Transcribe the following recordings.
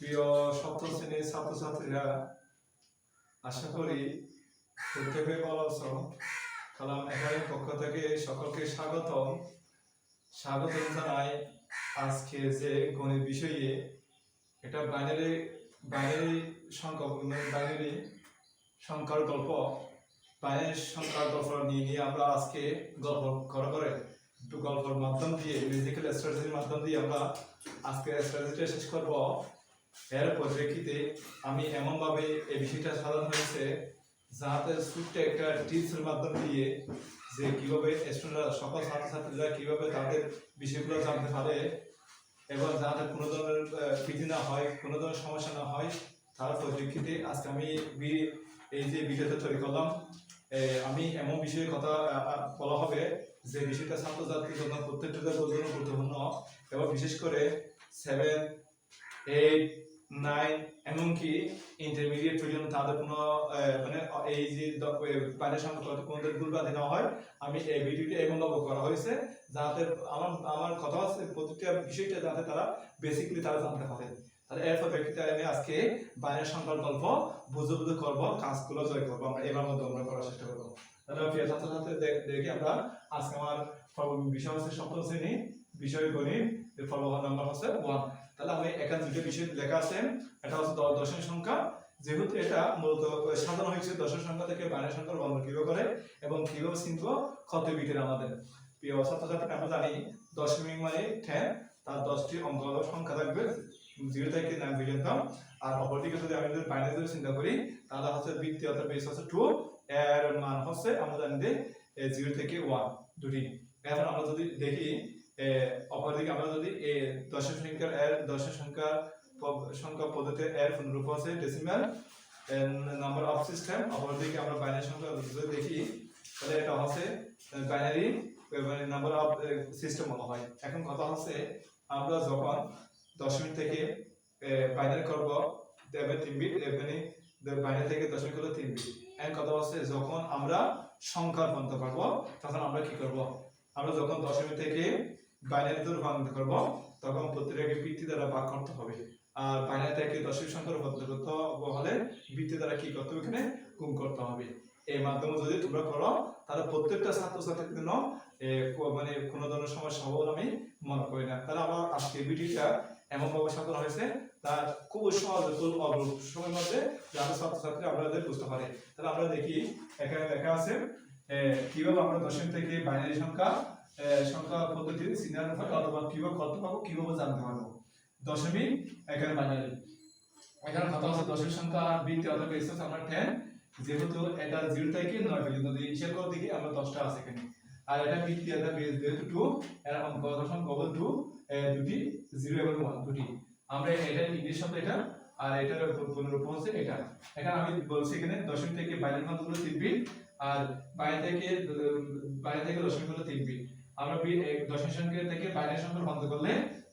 প্রিয় সপ্তম শ্রেণির ছাত্রছাত্রীরা, আশা করি প্রত্যেকে ভালো আছো। কালাম একাডেমির পক্ষ থেকে সকলকে স্বাগতম। স্বাগতম জানাই আজকে যে গণিত বিষয়ে। এটা বাইনারি বাইনারি সংখ্যা বাইনারি সংখ্যার গল্প বাইনারি সংখ্যার গল্প নিয়ে নিয়ে আমরা আজকে গল্প করা করে একটু গল্পের মাধ্যম দিয়ে মিউজিক্যাল স্ট্র্যাটেজির মাধ্যম দিয়ে আমরা আজকে স্ট্র্যাটেজিটা শেষ করব। এর পরিপ্রেক্ষিতে আমি এমনভাবে এই বিষয়টা সাজানো হয়েছে যাতে ছোট্ট একটা টিপসের মাধ্যম দিয়ে যে কীভাবে স্টুডেন্টরা সকল ছাত্রছাত্রীরা কীভাবে তাদের বিষয়গুলো জানতে পারে এবং যাতে কোনো ধরনের আহ, না হয় কোনো ধরনের সমস্যা না হয় তার পরিপ্রেক্ষিতে আজকে আমি এই যে ভিডিওটা তৈরি করলাম আমি এমন বিষয়ে কথা বলা হবে যে বিষয়টা ছাত্রছাত্রীর জন্য প্রত্যেকটা জন্য গুরুত্বপূর্ণ এবং বিশেষ করে সেভেন এইট নাইন এমনকি ইন্টারমিডিয়েট পর্যন্ত তাদের কোনো মানে এই যে সংখ্যা না হয়, আমি এই ভিডিওটি করা হয়েছে, যাতে আমার আমার কথা আছে প্রত্যেকটা বিষয়টা যাতে তারা তারা জানতে পারে। তাহলে আমি আজকে বাইরের সংখ্যার গল্প বুঝে বুঝে করব, কাজগুলো জয় করব, আমরা এবার মধ্যে আমরা করার চেষ্টা করব। তাহলে প্রিয় ছাত্রছাত্রী আমরা, আজকে আমার বিষয় হচ্ছে সপ্তম শ্রেণি, বিষয় গণিত নাম্বার হচ্ছে ওয়ান তাহলে আমি এখানে দুটো বিষয় লেখা আছে। এটা হচ্ছে দ- দশমিক সংখ্যা। যেহেতু এটা মূলত সাধারণ হয়েছে দশমিক সংখ্যা থেকে বাইরের সংখ্যা বর্ণ কীভাবে করে এবং কীভাবে চিনব কত বিটের আমাদের। প্রিয় ছাত্রছাত্রী আমরা জানি দশমিক মানে টেন তার দশটি অঙ্ক সংখ্যা থাকবে জিরো থেকে নাইন পর্যন্ত। আর অপরদিকে যদি আমি যদি চিন্তা করি, তাহলে হচ্ছে বৃত্তি অর্থাৎ বেস হচ্ছে টু এর মান হচ্ছে, আমরা জানি যে জিরো থেকে ওয়ান দুটি। এখন আমরা যদি দেখি অপরদিকে আমরা যদি, এ দশমিক সংখ্যার এর দশমিক সংখ্যা সংখ্যা পদ্ধতি এর পুনরূপ আছে ডেসিমাল নাম্বার অফ সিস্টেম অপরদিকে আমরা বাইনারি সংখ্যা যদি দেখি, তাহলে এটা হচ্ছে বাইনারি মানে নাম্বার অফ সিস্টেম বলা হয়। এখন কথা হচ্ছে, আমরা যখন দশমিক থেকে বাইনারি করব, দেবে তিন বিট মানে বাইনারি থেকে দশমিক হলো তিন বিট এখন কথা হচ্ছে, যখন আমরা সংখ্যা রূপান্তর করব, তখন আমরা কি করব? আমরা যখন দশমিক থেকে বাইনারিতে রূপান্তর করব তখন প্রত্যেকটাকে বৃত্তি দ্বারা ভাগ করতে হবে। আর বাইনারি থেকে দশমিক সংখ্যা রূপান্তর করতে হলে বৃত্তি দ্বারা কি করতে হবে? এখানে গুণ করতে হবে। এই মাধ্যমে যদি তোমরা করো, তাহলে প্রত্যেকটা ছাত্রছাত্রীর জন্য মানে কোনো ধরনের সমস্যা হবে বলে আমি মনে করি না। তাহলে আমার আজকে ভিডিওটা এমন ভাবে সাজানো হয়েছে তার খুব সহজ অল্প সময়ের মধ্যে যাতে ছাত্রছাত্রী আপনাদের বুঝতে পারে। তাহলে আমরা দেখি, এখানে লেখা আছে কীভাবে আমরা দশমিক থেকে বাইনারি সংখ্যা সংখ্যা অথবা কীভাবে করতে পারব কীভাবে জানতে পারব। দশমিক এখানে বাইনারি এখানে দশমিক সংখ্যা বৃত্তি অথবা আমরা টেন যেহেতু এটা জিরো থেকে নয় পর্যন্ত আমরা দশটা আছে এখানে। আর এটা বৃত্তি, এটা বেস যেহেতু টু দশম টু দুটি জিরো এবং ওয়ান দুটি। আমরা এটা ইংলিশ শব্দ এটা, আর এটার পুনরূপ হচ্ছে এটা। এখানে আমি বলছি এখানে দশমিক থেকে বাইরের মানগুলো তিন বিট আর বাইরে থেকে বাইরে থেকে দশমিক হলো তিন বিট আমরা সংখ্যা থেকে সংখ্যা বন্ধ করলে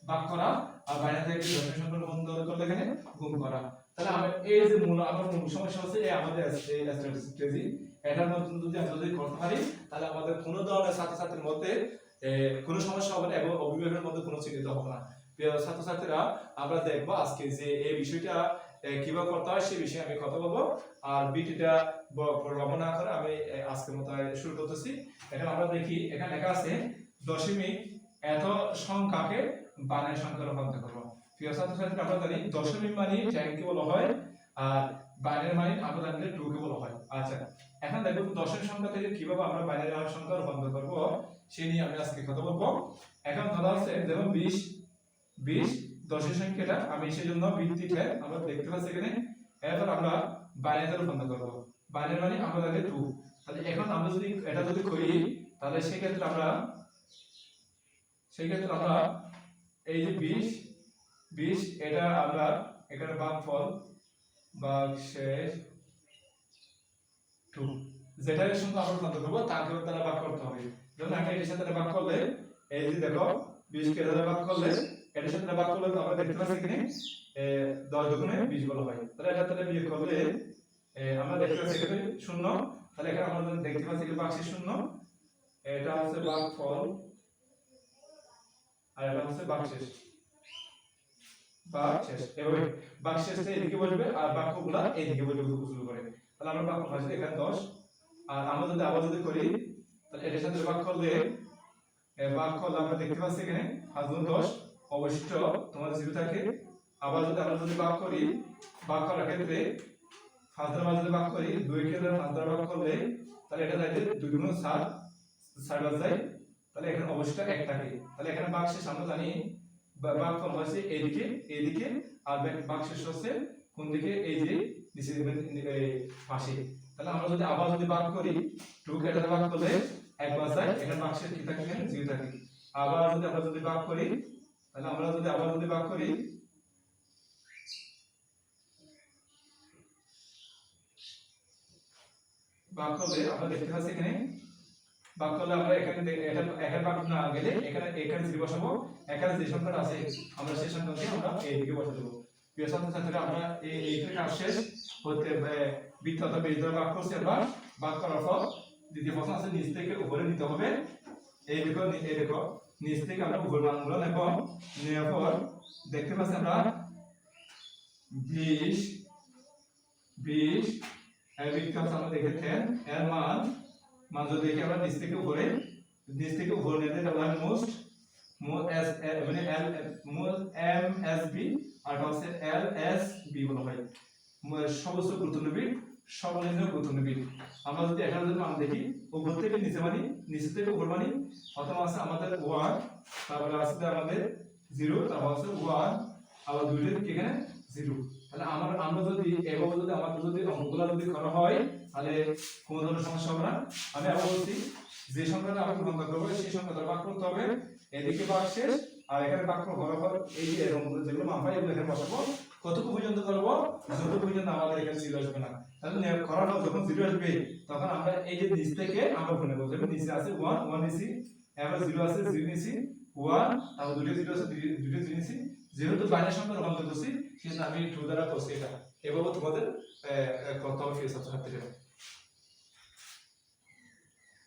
ভাগ করা আর থেকে সংখ্যা বন্ধ করলে এখানে গুণ করা। তাহলে আমরা এই যে মূল মূল সমস্যা হচ্ছে এই আমাদের এই স্ট্র্যাটেজি এটার মধ্যে যদি আমরা যদি করতে পারি, তাহলে আমাদের কোনো ধরনের ছাত্রছাত্রীর মধ্যে কোনো সমস্যা হবে না এবং অভিভাবকের মধ্যে কোনো চিন্তিত হবে না। ছাত্রছাত্রীরা, আমরা দেখব আজকে যে এই বিষয়টা কীভাবে করতে হয় সেই বিষয়ে আমি কথা বলব। আর বিটিটা প্রলোভন না করে আমি আজকের মতো শুরু করতেছি। এখানে আমরা দেখি, এখানে লেখা আছে দশমিক এত সংখ্যাকে বানের সংখ্যা রূপান্তর করব। আমরা জানি দশমিক মানে বলা হয়, আর বাইরের মানে আমরা জানি কে বলা হয়। আচ্ছা এখন দেখো দশমিক সংখ্যা থেকে কীভাবে আমরা বাইরের সংখ্যা রূপান্তর করব, সে নিয়ে আমি আজকে কথা বলব। এখন কথা হচ্ছে যেমন বিশ বিশ দশের সংখ্যাটা আমি সেই জন্য ভিত্তিতে আমরা দেখতে পাচ্ছি এখানে, এরপর আমরা বাইরেতে রূপান্তর করব। বাইরের মানে আমরা জানি টু তাহলে এখন আমরা যদি এটা যদি করি, তাহলে সেক্ষেত্রে আমরা সেই ক্ষেত্রে আমরা এই যে বিশ বিশ, এটা আমরা এখানে ভাগফল ভাগ শেষ টু যেটার সঙ্গে আমরা রূপান্তর করব তাকে দ্বারা ভাগ করতে হবে। যেমন আমি এটার সাথে ভাগ করলে, এই যে দেখো, বিশ কে দ্বারা ভাগ করলে এটার সাথে ভাগ করলে তো আমরা দেখতে পাচ্ছি এখানে এ, দশ দুগুণে বিশ বলা হয়। তাহলে এটা তাহলে বিয়োগ করলে আমরা দেখতে পাচ্ছি এখানে শূন্য। তাহলে এখানে আমরা দেখতে পাচ্ছি এখানে বাক্সে শূন্য। এটা হচ্ছে ভাগ ফল আর এটা হচ্ছে শেষ এভাবে বাক শেষটা এদিকে বসবে আর বাক্যগুলা এইদিকে বসবে শুরু করে। তাহলে আমরা বাক্য এখানে দশ। আর আমরা যদি আবার যদি করি তাহলে এটার সাথে বাক করলে বাক করলে আমরা দেখতে পাচ্ছি এখানে গুণ দশ। অবশিষ্ট তোমাদের জিরো থাকে। আবার যদি আমরা যদি বাক করি বাক করার ক্ষেত্রে পাঁচ দ্বারা যদি বাক করি, দুই ক্ষেত্রে পাঁচ দ্বারা বাক করলে, তাহলে এটা যাইতে দুই গুণ সাত বাদ যায়। তাহলে এখানে অবশিষ্ট এক থাকে। তাহলে এখানে বাক শেষ, আমরা জানি বাক ফল হচ্ছে এইদিকে এইদিকে, আর বাক শেষ হচ্ছে কোন দিকে? এই যে নিচে পাশে। তাহলে আমরা যদি আবার যদি বাক করি টু কেটে বাক করলে এক যায়। এখানে বাক শেষ কি থাকে? জিরো থাকে। আবার যদি আমরা যদি বাক করি তাহলে আমরা যদি আবার যদি বাক করি বাক করলে আমরা দেখতে পাচ্ছি এখানে বাক করলে আমরা এখানে এখানে বাক না গেলে এখানে এখানে বসাবো, এখানে যে সংখ্যাটা আছে, আমরা সেই সংখ্যাকে আমরা এইদিকে বসা দেবো প্রিয় ছাত্রছাত্রীরা, আমরা এই এইখানে কাজ হতে বৃত্ত অথবা বেশ ধরে বাক করছি বাক করার পর দ্বিতীয় প্রশ্ন আছে, নিচ থেকে উপরে নিতে হবে। এই দেখো এই দেখো। নিচ থেকে আমরা উপর মানগুলো নেব নেওয়ার পর দেখতে পাচ্ছি আমরা বিশ বিশ হচ্ছে আমরা দেখেছেন। এর মান মান যদি দেখি আমরা নিচ থেকে উপরে, নিচ থেকে উপরে নিতে হয় মোস্ট এস মানে এল এম, এস, বি, আর হচ্ছে এল, এস, বি বলা হয়। সমস্ত গুরুত্বপূর্ণ বিট সর্বনিম্ন বিট আমরা যদি এখানে যদি মান দেখি, উপর থেকে নিচে মানি, নিচে থেকে উপর মানি, প্রথম আছে আমাদের ওয়ান তারপরে আছে আমাদের জিরো তারপর আছে ওয়ান আবার দুইটা এখানে জিরো তাহলে আমার, আমরা যদি এভাবে যদি আমাদের যদি অঙ্কগুলো যদি করা হয়, তাহলে কোনো ধরনের সমস্যা হবে না। আমি আবার বলছি, যে সংখ্যাটা আমরা গ্রহণ করব সেই সংখ্যাটা ভাগ করতে হবে, এদিকে ভাগ আর এখানে ভাগ করার পর এই যে যেগুলো মান এগুলো এখানে বসাবো, কতটুকু পর্যন্ত করব, যতটুকু পর্যন্ত আমাদের এখানে জিরো আসবে না। তাহলে নে- যখন জিরো আসবে, তখন আমরা এই যে নিচ থেকে আমরা গুণ নেব। যেমন নিচে আছে ওয়ান ওয়ান নিছি, এবার জিরো আছে জিরো নিছি ওয়ান তারপর দুটো জিরো আছে, দুটো- জিরো নিছি। যেহেতু বাইরের সঙ্গে রূপান্তর করছি, সেজন্য আমি টু দ্বারা করছি এটা। এভাবে তোমাদের করতে হবে প্রিয় ছাত্রছাত্রীরা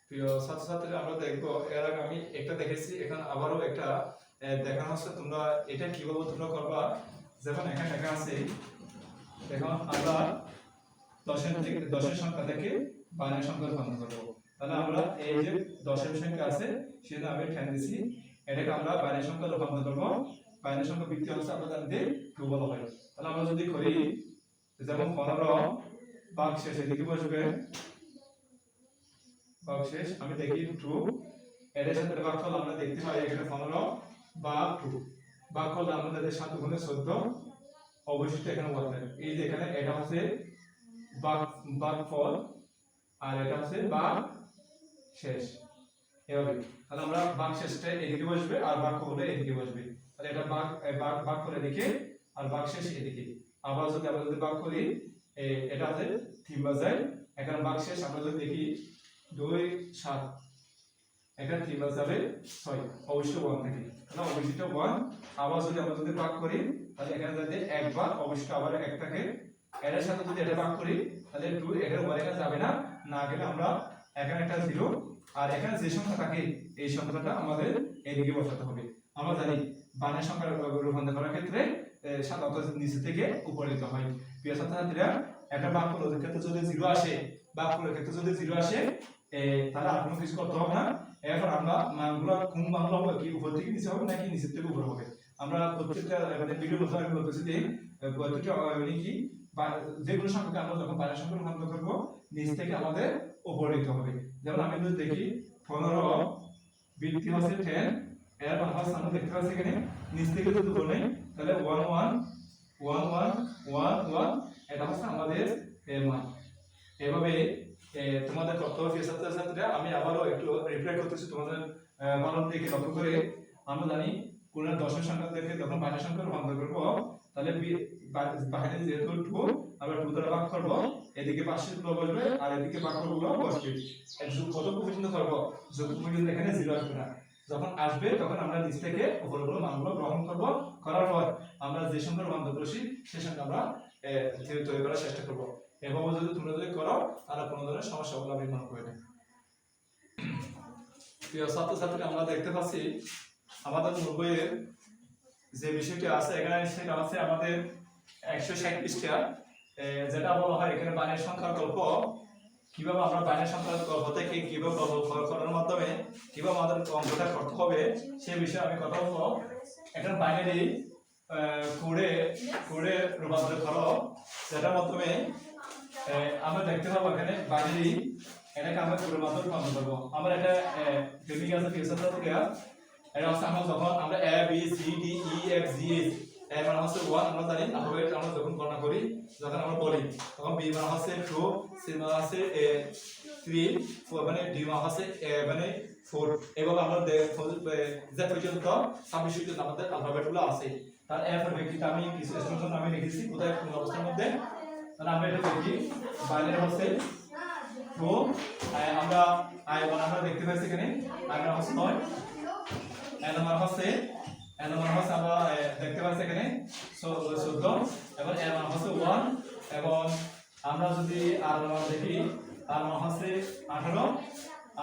প্রিয় ছাত্রছাত্রীরা আমরা দেখব, এর আগে আমি একটা দেখেছি, এখন আবারও একটা দেখানো হচ্ছে। তোমরা এটা কীভাবে তোমরা করবা? যেমন এখানে লেখা আছে, এখন আমরা দশের থেকে দশের সংখ্যা থেকে বাইরের সংখ্যা রূপান্তর করব। তাহলে আমরা এই যে দশের সংখ্যা আছে সেটা আমি ঠেন দিছি। এটাকে আমরা বাইরের সংখ্যা রূপান্তর করব। বাইরের সংখ্যা বৃত্তি হচ্ছে আমরা জানি টু বলা হয়। তাহলে আমরা যদি করি যেমন পনেরো বাঘ শেষ এদিকে বসবে। বাঘ শেষ আমি দেখি টু। এটার সাথে বাঘ ফল আমরা দেখতে পাই এখানে পনেরো বা টু। বাঘ ফল আমাদের সাত গুণে চোদ্দ। অবশিষ্ট এখানে থাকে এই যে এখানে এটা হচ্ছে বাঘ ফল আর এটা হচ্ছে বাঘ শেষ। এভাবে তাহলে আমরা বাঘ শেষটা এদিকে বসবে আর বাঘ হলে এদিকে বসবে। তাহলে এটা এ, বাঘ বাঘ করে এদিকে আর বাঘ শেষ এদিকে। আবার যদি আমরা যদি বাঘ করি এটা আছে তিন বাজায় এখানে বাঘ শেষ আমরা যদি দেখি দুই সাত এখানে তিন বাজাবে ছয়। অবশ্যই ওয়ান থাকে তাহলে অবশিষ্ট ওয়ান আবার যদি আমরা যদি ভাগ করি তাহলে এখানে যদি একবার অবশিষ্ট আবার এক থাকে এটার সাথে যদি এটা ভাগ করি, তাহলে টু এখানে ওয়ান এখানে যাবে না। না গেলে আমরা এখানে একটা জিরো আর এখানে যে সংখ্যা থাকে, এই সংখ্যাটা আমাদের এদিকে বসাতে হবে। আমরা জানি বানের সংখ্যা রূপান্তর করার ক্ষেত্রে সাধারণত নিচে থেকে উপরে নিতে হয়। প্রিয় ছাত্রছাত্রীরা, একটা বাক্য ক্ষেত্রে যদি জিরো আসে, বাক্যের ক্ষেত্রে যদি জিরো আসে তাহলে আর কোনো কিছু করতে হবে না। এরপর আমরা মানগুলো, কোন মানগুলো হবে, কি উপর থেকে নিচে হবে, নাকি নিচের থেকে উপর হবে? আমরা প্রত্যেকটা ভিডিও মধ্যে আমি বলতেছি যে প্রত্যেকটা কি? যেগুলো সংখ্যাকে আমরা যখন বাইরের সংখ্যা রূপান্তর করব, নিচ থেকে আমাদের উপরে নিতে হবে। যেমন আমি যদি দেখি, পনেরো বৃত্তি হচ্ছে টেন এর মান হচ্ছে আমরা দেখতে পাচ্ছি এখানে। নিচ থেকে যদি উপর নেই তাহলে one one one one one one এটা হচ্ছে আমাদের মান। এভাবে তোমাদের কর্তব্য ছাত্রছাত্রীরা আমি আবারও একটু রিপ্লাই করতেছি তোমাদের মানব দিকে লক্ষ্য করে। আমরা জানি, কোন দশের সংখ্যা থেকে যখন বাইরের সংখ্যা রূপান্তর করব তাহলে বাইরে যেহেতু টু আমরা টু দ্বারা ভাগ করব, এদিকে পাশে গুলো বসবে, আর এদিকে বাক্যগুলো বসবে। এর যোগ কত পর্যন্ত করব, যোগ পর্যন্ত এখানে জিরো আসবে না। যখন আসবে, তখন আমরা নিচ থেকে উপরগুলো মানগুলো গ্রহণ করব, করার পর আমরা যে সংখ্যা রূপান্তর করছি সে সংখ্যা আমরা তৈরি করার চেষ্টা করব। এভাবে যদি তোমরা যদি করো, তাহলে কোনো ধরনের সমস্যা হবে না, আমি মনে করি। না প্রিয় ছাত্রছাত্রী আমরা দেখতে পাচ্ছি, আমাদের মূল বইয়ের যে বিষয়টি আছে, এখানে সেটা হচ্ছে আমাদের একশো ষাট পৃষ্ঠা যেটা বলা হয় এখানে বাইনের সংখ্যার গল্প। কীভাবে আমরা বাইনের সংখ্যার গল্প থেকে কীভাবে করার মাধ্যমে কীভাবে আমাদের অঙ্কটা করতে হবে সে বিষয়ে আমি কথা বলব। এখানে বাইনারি কোডে কোডে রূপান্তর করো। যেটার মাধ্যমে আমরা দেখতে পাবো এখানে বাইনারি, এটাকে আমরা কোডের মাধ্যমে রূপান্তর করব। আমরা এটা টেকনিক আছে ফিউচার থেকে। এটা হচ্ছে আমরা যখন আমরা A B C D E F G H এর মানে হচ্ছে ওয়ান আমরা জানি alphabet আমরা যখন গণনা করি, যখন আমরা বলি, তখন বি মানে হচ্ছে টু সি মানে হচ্ছে থ্রি মানে ডি মানে হচ্ছে মানে ফোর এভাবে আমরা যে পর্যন্ত ছাব্বিশ পর্যন্ত আমাদের alphabet আছে। তার এর ব্যক্তিটা আমি কিছু এক্সটেনশন আমি লিখেছি, কোথায়, কোন অবস্থার মধ্যে? তাহলে আমরা এটা দেখি, বাইরের হচ্ছে টু আমরা আই ওয়ান আমরা দেখতে পাচ্ছি এখানে আই মানে হচ্ছে নয়। এন নম্বর হচ্ছে হচ্ছে আমরা দেখতে পাচ্ছি এখানে। চোদ্দ, এবং হচ্ছে ওয়ান এবং আমরা যদি আর দেখি আর মান হচ্ছে আঠারো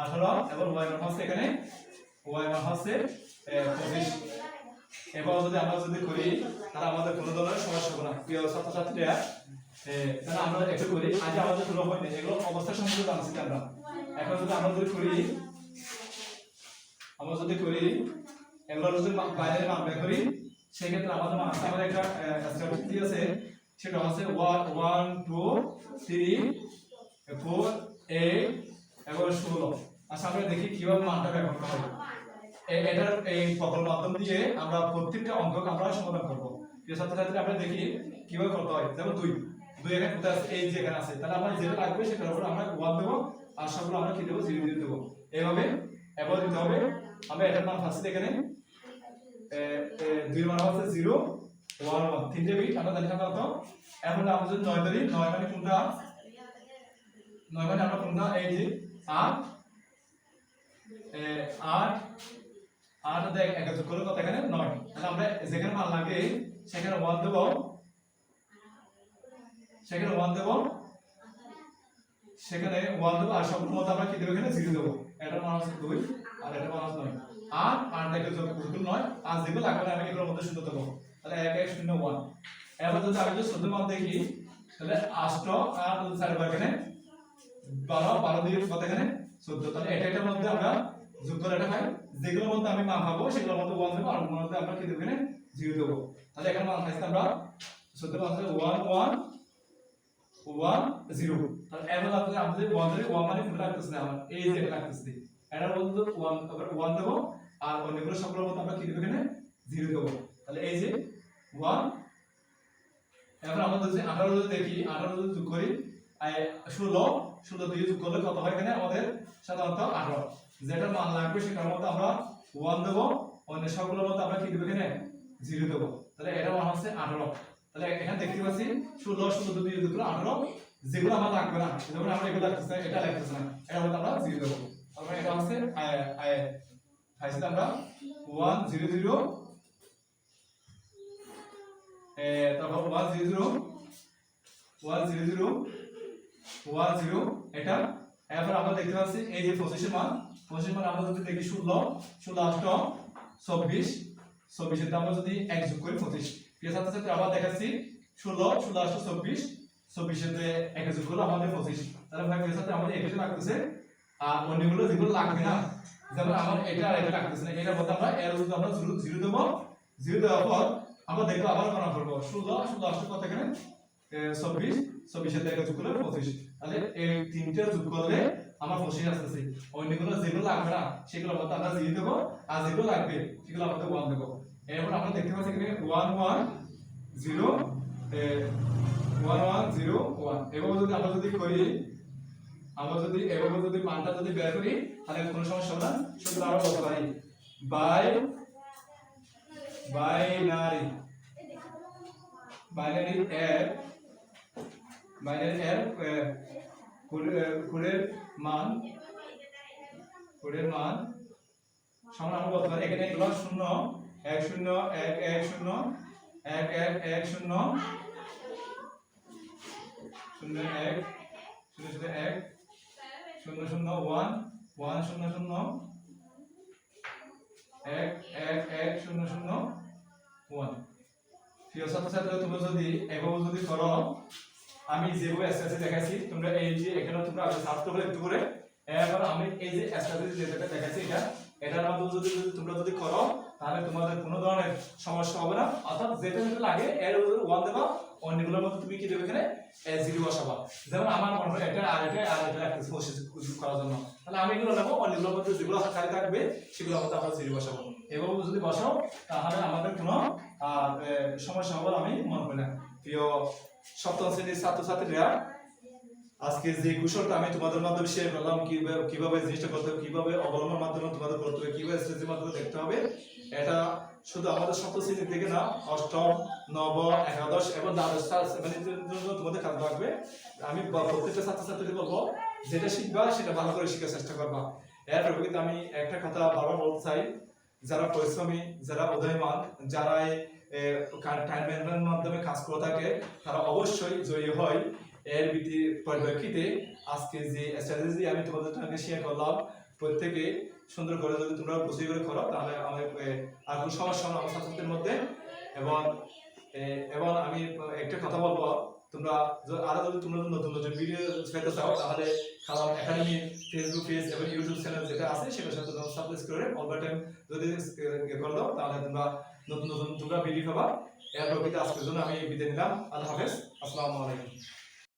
আঠারো, এবং ওয়াই মান হচ্ছে এখানে ওয়াই মান হচ্ছে পঁচিশ। যদি আমরা যদি করি, তাহলে আমাদের কোনো ধরনের সমস্যা হবে না। প্রিয় ছাত্রছাত্রীরা তাহলে আমরা একটু করি। আজ আমাদের শুরু হয়নি এগুলো অবস্থা সম্পর্কে জানছি আমরা। এখন যদি আমরা যদি করি, আমরা যদি করি এগুলো যদি মা- বাইরের মান করি। সেক্ষেত্রে আমাদের আমাদের একটা স্ট্র্যাটেজি আছে। সেটা হচ্ছে one two three four eight এবং ষোলো। আচ্ছা আমরা দেখি কীভাবে মানটা ব্যবহার করা এ- এটার এই প্রকল্প মাধ্যম দিয়ে আমরা প্রত্যেকটা অঙ্ক আমরা সমাধান করব। ছাত্রছাত্রী, আমরা দেখি কীভাবে করতে হয়। যেমন দুই। দুই এখানে কোথায় আছে, এই যে এখানে আছে। তাহলে আমরা যেটা লাগবে, সেটার উপর আমরা ওয়ান দেবো, আর সবগুলো আমরা কি দেবো? জিরো জিরো দেবো। এইভাবে এবার দিতে হবে। আমরা এটার মান ফার্স্ট এখানে দুই মান হচ্ছে জিরো, ওয়ান ওয়ান তিনটে বিট, আমরা জানি সাধারণত এখন আমরা যদি নয় ধরি নয় মানে কোনটা? নয় মানে আমরা কোনটা? এই যে আট আট আট দেখ, এক যোগ করলে কত এখানে? নয়। তাহলে আমরা যেখানে মান লাগে, সেখানে ওয়ান দেবো। সেখানে ওয়ান দেবো। সেখানে ওয়ান দেবো, আর সবগুলোর মধ্যে আমরা কি দেবো এখানে? জিরো দেবো। এটা মান হচ্ছে দুই। আমি এগুলোর মধ্যে এবার যেগুলোর মধ্যে আমি মান পাবো সেগুলোর মধ্যে ওয়ান দেবো, আর মধ্যে আমরা কি দেবো জিরো দেবো। তাহলে এখানে মান পাইছি আমরা চোদ্দ মান ওয়ান ওয়ান ওয়ান জিরো তাহলে মধ্যে আপনাদের আমাদের ওয়ান ওয়ান মানে ফুল লাগতেছে আমার? এই যে লাগতেছে। এটার মধ্যে ওয়ান ওয়ান দেবো, আর অন্যগুলো আমরা কি দেবো এখানে? জিরো দেবো। তাহলে এই যে ওয়ান যদি আঠারো যদি দেখি আঠারো যদি যোগ করি ষোলো ষোলো দিয়ে যোগ করলে কত হয় এখানে? আমাদের সাধারণত আঠারো। মান লাগবে সেটার মধ্যে আমরা ওয়ান দেবো অন্য সবগুলোর মধ্যে আমরা কি দেবো এখানে? জিরো দেবো। তাহলে এটা মান হচ্ছে আঠারো। তাহলে এখানে দেখতে পাচ্ছি, ষোলো ষোলো দিয়ে যোগ করলে আঠারো, যেগুলো আমার লাগবে না, যেমন আমরা এগুলো লাগতেছে এটা লাগতেছে না এটা আমরা জিরো দেবো। তারপরে এটা আমরা ওয়ান জিরো জিরো তারপর one zero zero one zero zero one আমরা দেখতে পাচ্ছি পঁচিশের মান পঁচিশ মান দেখি ষোলো ষোলো আষ্ট চব্বিশ। চব্বিশের আমরা যদি এক যোগ করি পঁচিশ। প্রিয় দেখাচ্ছি। ষোলো ষোলো আষ্ট চব্বিশ। চব্বিশের এক যোগ করলে আমাদের পঁচিশ। তাহলে আমাদের একুশে লাগতেছে আর অন্যগুলো যেগুলো লাগবে না, যেমন আমার এটা আর এটা লাগতেছে না মধ্যে আমরা এর যদি আমরা জিরো জিরো দেবো। জিরো দেওয়ার পর আমরা দেখব আবার গণনা করব। ষোলো ষোলো আষ্ট কত এখানে? চব্বিশ, চব্বিশের থেকে যোগ করলে পঁচিশ। তাহলে এই তিনটে যোগ করলে আমার পঁচিশ আসতেছে। অন্যগুলো যেগুলো লাগবে না সেগুলোর মধ্যে আমরা জিরো দেবো। আর যেগুলো লাগবে, সেগুলো আমাদের ওয়ান দেবো। এরপর আমরা দেখতে পাচ্ছি এখানে one one zero one one zero one এভাবে যদি আমরা যদি করি আমরা যদি এভাবে যদি মানটা যদি বের করি, তাহলে কোনো সমস্যা না। শুধু আমরা বলতে পারি। By, binary. বাইনারি এর বাইনারি এর কোডের মান কোডের মান সমান আমরা বলতে পারি। এখানে এগুলো শূন্য, এক শূন্য, এক এক শূন্য, এক এক এক শূন্য শূন্য, এক, শূন্য শূন্য, এক শূন্য শূন্য ওয়ান ওয়ান শূন্য শূন্য, এক এক এক, শূন্য শূন্য, ওয়ান। প্রিয় ছাত্রছাত্রীরা তোমরা যদি এভাবে যদি করো, আমি যেভাবে এক্সারসাইজ দেখাইছি, তোমরা এই যে এখানে তোমরা আগে সার্চ করবে এবার আমি এই যে এক্সারসাইজ যেটা দেখাইছি, এটা, এটার মাধ্যমে যদি তোমরা যদি করো তাহলে তোমাদের কোনো ধরনের সমস্যা হবে না। অর্থাৎ যেটা যেটা লাগে এর ওয়ান দেবা, অন্যগুলোর মধ্যে তুমি কি দেবে এখানে? জিরো বসাবা। যেমন আমার মনে হয় এটা আর এটা আর এটা একটা করার জন্য। তাহলে আমি এগুলো নেব, অন্যগুলোর মধ্যে যেগুলো খালি থাকবে, সেগুলোর মধ্যে আমরা জিরো বসাবো। এভাবে যদি বসাও, তাহলে আমাদের কোনো সমস্যা হবে আমি মনে করি না। প্রিয় সপ্তম শ্রেণির ছাত্রছাত্রীরা আজকে যে কৌশলটা আমি তোমাদের মাধ্যমে শেয়ার করলাম, কীভাবে জিনিসটা করতে হবে, কীভাবে অবলম্বন মাধ্যমে তোমাদের করতে হবে, কীভাবে স্টেজের মাধ্যমে দেখতে হবে, এটা শুধু আমাদের সপ্তম শ্রেণি থেকে না, অষ্টম নব একাদশ এবং দ্বাদশ শ্রেণির জন্য তোমাদের কাজ থাকবে আমি প্রত্যেকটা ছাত্রছাত্রীকে বলব, যেটা শিখবা, সেটা ভালো করে শেখার চেষ্টা করবা। এর পরিপ্রেক্ষিতে আমি একটা কথা বারবার বলতে চাই, যারা পরিশ্রমী, যারা উদয়মান যারা টাইম ম্যানেজমেন্টের মাধ্যমে কাজ করে থাকে, তারা অবশ্যই জয়ী হয় এর ভিত্তি পরিপ্রেক্ষিতে আজকে যে স্ট্র্যাটেজি আমি তোমাদের সঙ্গে শেয়ার করলাম, প্রত্যেকে সুন্দর করে যদি তোমরা বুঝিয়ে করে করো, তাহলে আমার আর কোনো সমস্যা হবে আমার ছাত্রদের মধ্যে। এবং এবং আমি একটা কথা বলব, তোমরা আরও যদি তোমরা নতুন নতুন ভিডিও পেতে চাও, তাহলে কালাম একাডেমি ফেসবুক পেজ এবং ইউটিউব চ্যানেল যেটা আছে, সেটার সাথে তোমরা সাবস্ক্রাইব করে অল টাইম যদি, এ করে দাও, তাহলে তোমরা নতুন নতুন তোমরা ভিডিও পাবা। এর প্রকৃতি আজকের জন্য আমি বিদায় নিলাম। আল্লাহ হাফেজ। আসসালামু আলাইকুম।